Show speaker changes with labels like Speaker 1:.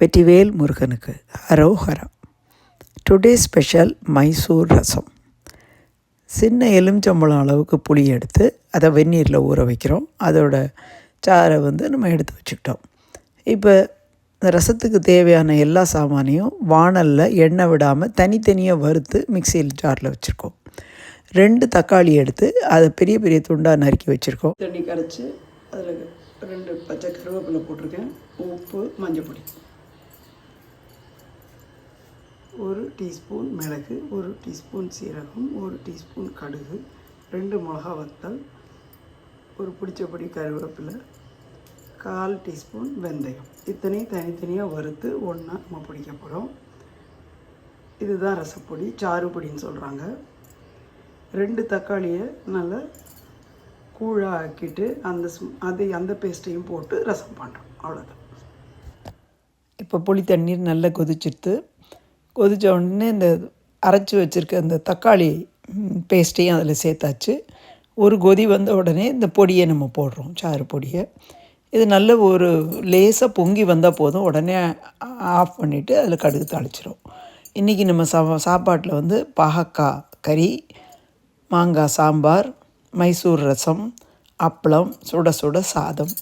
Speaker 1: வெற்றிவேல் முருகனுக்கு ஹரோஹரா today special Mysore rasam. சின்ன எலுமிச்சம்பழம் அளவுக்கு புளி எடுத்து அதை வெந்நீரில் ஊற வைக்கிறோம். அதோட சாரை வந்து நம்ம எடுத்து வச்சுக்கிட்டோம். இப்போ இந்த ரசத்துக்கு தேவையான எல்லா சாமானையும் வாணலில் எண்ணெய் விடாமல் தனித்தனியாக வறுத்து மிக்சியில் ஜாரில் வச்சுருக்கோம். ரெண்டு தக்காளி எடுத்து அதை பெரிய பெரிய துண்டாக நறுக்கி வச்சுருக்கோம்.
Speaker 2: தண்ணி கரைச்சி அதில் ரெண்டு பச்சை கருவேப்பிலை போட்டிருக்கேன். உப்பு மஞ்சள் பொடி. ஒரு டீஸ்பூன் மிளகு ஒரு டீஸ்பூன் சீரகம் ஒரு டீஸ்பூன் கடுகு ரெண்டு மிளகா வத்தல் ஒரு பிடிச்சபடி கருவேப்பிலை கால் டீஸ்பூன் வெந்தயம். இத்தனையும் தனித்தனியாக வறுத்து ஒன்றா நம்ம பிடிக்க போகிறோம் இதுதான் ரசப்பொடி சாறு பொடின்னு சொல்கிறாங்க ரெண்டு தக்காளியை நல்லா கூழாக ஆக்கிட்டு அந்த ஸ்ம்- அது அந்த பேஸ்ட்டையும் போட்டு ரசம் பண்ணுறோம் அவ்வளோதான்
Speaker 1: இப்போ புளி தண்ணீர் நல்லா கொதிச்சிட்டு கொதிச்ச உடனே இந்த அரைச்சி வச்சுருக்க அந்த தக்காளி பேஸ்ட்டையும் அதில் சேர்த்தாச்சு. ஒரு கொதி வந்த உடனே இந்த பொடியை நம்ம போடுறோம் சாறு பொடியை. இது நல்ல ஒரு லேசாக பொங்கி வந்தால் போதும். உடனே ஆஃப் பண்ணிவிட்டு அதில் கடுகு தாளிச்சிரும். இன்றைக்கி நம்ம சா சாப்பாட்டில் வந்து பாகக்காய் கறி மாங்காய் சாம்பார் மைசூர் ரசம் அப்பளம் சுட சுட சாதம்.